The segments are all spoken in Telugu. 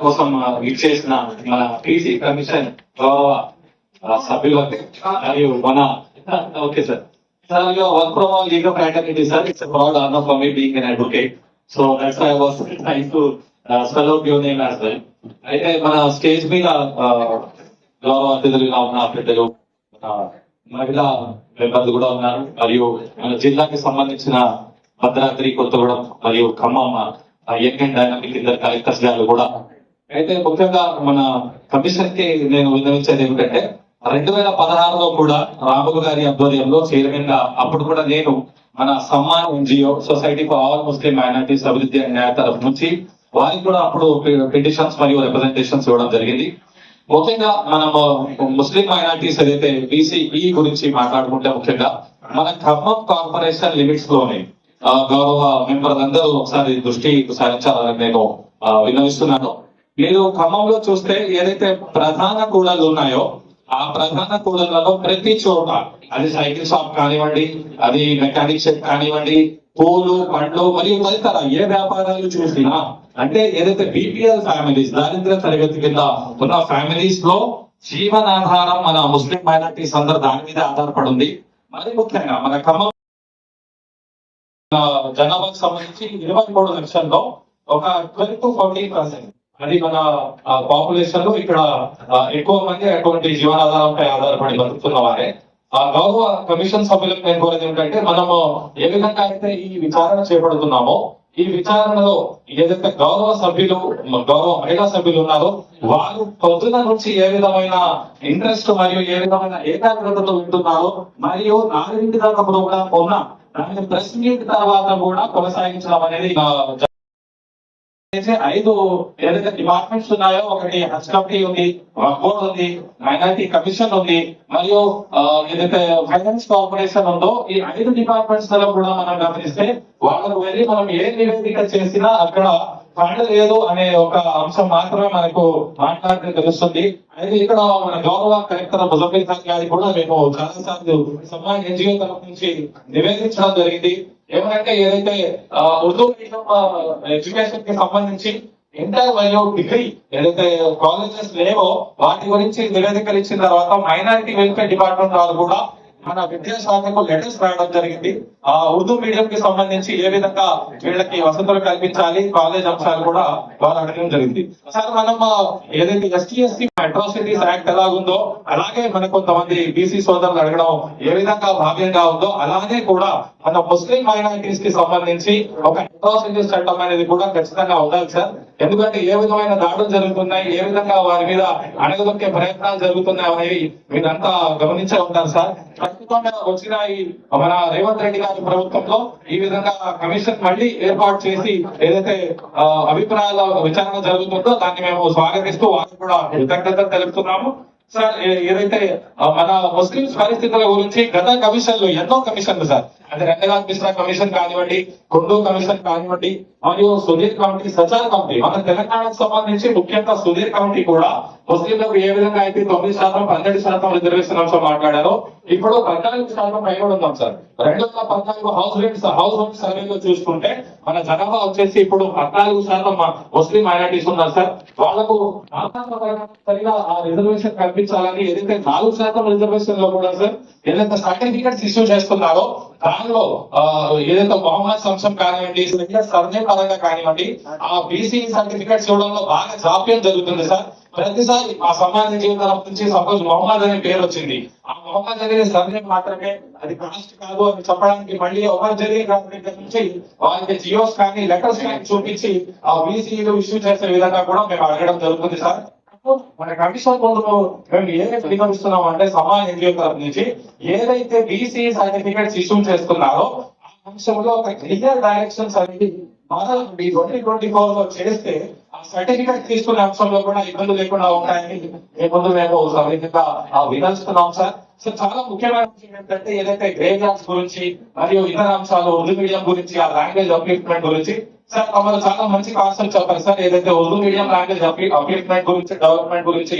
కోసం ఇచ్చేసిన మన పీసీ కమిషన్ గౌరవ సభ్యులకు మరియు మన okay sir? Sir work from home legal fraternity sir it's proud honour for me being an advocate so that's I was trying to spell out your name as well అయితే మన స్టేజ్ మీద గౌరవ అతిథులుగా ఉన్న పెద్దలు మహిళా మెంబర్లు కూడా ఉన్నారు మరియు మన జిల్లాకి సంబంధించిన భద్రాద్రి కొత్తగూడెం మరియు ఖమ్మం యంగ్ అండ్ డైనమిక్ ఇద్దరు కలెక్టర్స్ గారు కూడా అయితే ముఖ్యంగా మన కమిషన్కి నేను విన్నవించేది ఏమిటంటే రెండు వేల పదహారులో కూడా రాములు గారి ఆధ్వర్యంలో చైర్మన్గా అప్పుడు కూడా నేను మన Samman NGO society for all Muslim minorities అభివృద్ధి న్యాయ తరఫు నుంచి వారికి కూడా అప్పుడు పిటిషన్స్ మరియు రిప్రజెంటేషన్స్ ఇవ్వడం జరిగింది. ముఖ్యంగా మనము ముస్లిం మైనార్టీస్ ఏదైతే బీసీఈ గురించి మాట్లాడుకుంటే ముఖ్యంగా మన ఖమ్మం కార్పొరేషన్ లిమిట్స్లోనే గౌరవ మెంబర్లు అందరూ ఒకసారి దృష్టి సారించాలని నేను విన్నవిస్తున్నాను. మీరు ఖమ్మంలో చూస్తే ఏదైతే ప్రధాన కూడలు ఉన్నాయో ఆ ప్రధాన కూడలలో ప్రతి చోట అది సైకిల్ షాప్ కానివ్వండి అది మెకానిక్ షెడ్ కానివ్వండి పూలు పండ్లు మరియు తదితర ఏ వ్యాపారాలు చూసినా అంటే ఏదైతే బీపీఎల్ ఫ్యామిలీస్ దారిద్ర తరగతి కింద ఉన్న ఫ్యామిలీస్లో జీవనాధారం మన ముస్లిం మైనార్టీస్ అందరు దాని మీద ఆధారపడి ఉంది మరి ముఖ్యంగా మన ఖమ్మం జనాభాకు సంబంధించి ఇరవై మూడు లక్షల్లో ఒక ట్వెల్వ్ టు ఫోర్టీన్ పర్సెంట్ అది మన పాపులేషన్లో ఇక్కడ ఎక్కువ మంది అటువంటి జీవనాధారంపై ఆధారపడి బతుకుతున్న వారే. ఆ గౌరవ కమిషన్ సభ్యులకు నేను కోరేది ఏంటంటే మనము ఏ విధంగా అయితే ఈ విచారణ చేపడుతున్నామో ఈ విచారణలో ఏదైతే గౌరవ సభ్యులు గౌరవ మహిళా సభ్యులు ఉన్నారో వారు పొద్దున నుంచి ఏ విధమైన ఇంట్రెస్ట్ మరియు ఏ విధమైన ఏకాగ్రతతో వింటున్నారో మరియు నాలుగింటి దాకా కూడా ఉన్నా. దాని ప్రెస్ మీట్ తర్వాత కూడా కొనసాగించడం అనేది చేసే ఐదు ఏదైతే డిపార్ట్మెంట్స్ ఉన్నాయో ఒకటి హజ్ కమిటీ ఉంది వక్ఫ్ బోర్డ్ ఉంది మైనారిటీ కమిషన్ ఉంది మరియు ఏదైతే ఫైనాన్స్ కార్పొరేషన్ ఉందో ఈ ఐదు డిపార్ట్మెంట్స్లో కూడా మనం గమనిస్తే వాళ్ళకు వెళ్ళి మనం ఏ నివేదిక చేసినా అక్కడ ఫండ్ లేదు అనే ఒక అంశం మాత్రమే మనకు మాట్లాడితే తెలుస్తుంది. అయితే ఇక్కడ మన గౌరవ కలెక్టర్ ముజఫీర్ ఖాన్ గారికి కూడా మేము చాలా సార్లు సమాజ్ ఎన్జిఓ తరఫు నుంచి నివేదించడం జరిగింది. ఏమనంటే ఏదైతే ఉర్దూ మీడియం ఎడ్యుకేషన్కి సంబంధించి ఇంటర్ మరియు డిగ్రీ ఏదైతే కాలేజెస్ లేవో వాటి గురించి నివేదికలు ఇచ్చిన తర్వాత మైనారిటీ వెల్ఫేర్ డిపార్ట్మెంట్ వారు కూడా మన విద్యాశాఖకు లెటర్స్ రాయడం జరిగింది. ఆ ఉర్దూ మీడియం కి సంబంధించి ఏ విధంగా వీళ్ళకి వసతులు కల్పించాలి కాలేజ్ అంశాలు కూడా వారు అడగడం జరిగింది. సార్ మనం ఏదైతే ఎస్టీ ఎస్టీ అట్రాసిటీస్ యాక్ట్ ఎలాగుందో అలాగే మన కొంతమంది బీసీ సోదరులు అడగడం ఏ విధంగా భావ్యంగా ఉందో అలాగే కూడా మన ముస్లిం మైనారిటీస్కి సంబంధించి ఒక అట్రాసిటీస్ చట్టం అనేది కూడా ఖచ్చితంగా ఉండాలి సార్. ఎందుకంటే ఏ విధమైన దాడులు జరుగుతున్నాయి ఏ విధంగా వారి మీద అణగదొక్కే ప్రయత్నాలు జరుగుతున్నాయి అనేవి మీరంతా గమనించే ఉంటారు సార్. ప్రభుత్వం వచ్చిన ఈ మన రేవంత్ రెడ్డి గారి ప్రభుత్వంలో ఈ విధంగా కమిషన్ మళ్ళీ ఏర్పాటు చేసి ఏదైతే అభిప్రాయాల విచారణ జరుగుతుందో దాన్ని మేము స్వాగతిస్తూ వారికి కూడా కృతజ్ఞతలు తెలుపుతున్నాము. సార్ ఏదైతే మన ముస్లింస్ పరిస్థితుల గురించి గత కమిషన్లు ఎన్నో కమిషన్లు సార్ అంటే రంగనాథ్ మిశ్రా కమిషన్ కానివ్వండి కుండు కమిషన్ కానివ్వండి మరియు సుధీర్ కమిటీ సచార్ కమిటీ మన తెలంగాణకు సంబంధించి ముఖ్యంగా సుధీర్ కమిటీ కూడా ముస్లింలకు ఏ విధంగా అయితే తొమ్మిది శాతం పన్నెండు శాతం రిజర్వేషన్ అంశం మాట్లాడారో ఇప్పుడు పద్నాలుగు శాతం పై కూడా ఉన్నాం సార్. రెండు వేల పద్నాలుగు హౌస్ రేట్స్ హౌస్ హోల్డ్ సర్వేలో చూసుకుంటే మన జనాభా వచ్చేసి ఇప్పుడు పద్నాలుగు శాతం ముస్లిం మైనార్టీస్ ఉన్నారు సార్. వాళ్ళకు సరిగా ఆ రిజర్వేషన్ కల్పించాలని ఏదైతే నాలుగు శాతం రిజర్వేషన్లో కూడా సార్ ఏదైతే సర్టిఫికెట్స్ ఇష్యూ చేస్తున్నారో దానిలో ఏదైతే మొహమ్మద్ సంశం కానివ్వండి సర్వే పరంగా కానివ్వండి ఆ బీసీ సర్టిఫికెట్స్ ఇవ్వడంలో బాగా జాప్యం జరుగుతుంది సార్. ప్రతిసారి ఆ సమాజ జీవితం నుంచి సపోజ్ మొహమ్మద్ అనే పేరు వచ్చింది. ఆ మొహమ్మద్ అనే సర్నే మాత్రమే అది కాస్ట్ కాదు అని చెప్పడానికి మళ్ళీ ఒక జరిగే నుంచి వాళ్ళకి జియోస్ కానీ లెటర్స్ కానీ చూపించి ఆ బీసీలు ఇష్యూ చేసే విధంగా కూడా మేము అడగడం జరుగుతుంది సార్. మన కమిషన్ ముందు మేము ఏదైతే వినియోగిస్తున్నాం అంటే సమాజ ఎన్జిఓ తరఫు నుంచి ఏదైతే బీసీ సర్టిఫికేట్స్ ఇష్యూ చేస్తున్నారో ఆ అంశంలో ఒక క్లియర్ డైరెక్షన్స్ అనేది మనం ఈ ట్వంటీ ట్వంటీ ఫోర్లో చేస్తే ఆ సర్టిఫికేట్ తీసుకునే అంశంలో కూడా ఇబ్బంది లేకుండా ఉంటాయని ఈ ముందు మేము సవిధంగా వినల్స్తున్నాం సార్. సో చాలా ముఖ్యమైన విషయం ఏంటంటే ఏదైతే గ్రేజాన్స్ గురించి మరియు ఇతర అంశాలు ఉర్దూ మీడియం గురించి ఆ లాంగ్వేజ్ అప్లిఫ్ట్మెంట్ గురించి సార్ తమరు చాలా మంచి కాన్సెప్ట్ చెప్పారు సార్. ఏదైతే ఉర్దూ మీడియం లాంగ్వేజ్ అప్లిఫ్ట్మెంట్ గురించి డెవలప్మెంట్ గురించి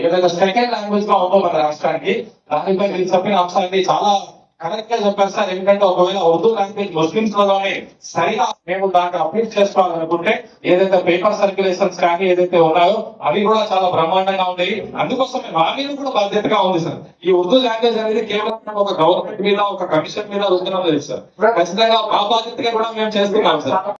ఏదైతే సెకండ్ లాంగ్వేజ్గా ఉందో మన రాష్ట్రానికి దానిపై మీరు చెప్పిన అంశాన్ని చాలా కరెక్ట్గా చెప్పారు సార్. ఎందుకంటే ఒకవేళ ఉర్దూ లాంగ్వేజ్ ముస్లిమ్స్లోనే సరిగా మేము దాన్ని అప్డేట్ చేసుకోవాలనుకుంటే ఏదైతే పేపర్ సర్క్యులేషన్స్ కానీ ఏదైతే ఉన్నాయో అవి కూడా చాలా బ్రహ్మాండంగా ఉన్నాయి. అందుకోసం మా మీద కూడా బాధ్యతగా ఉంది సార్. ఈ ఉర్దూ లాంగ్వేజ్ అనేది కేవలం ఒక గవర్నమెంట్ మీద ఒక కమిషన్ మీద రుద్దడం లేదు సార్. ఖచ్చితంగా మా బాధ్యతగా కూడా మేము చేస్తున్నాం సార్.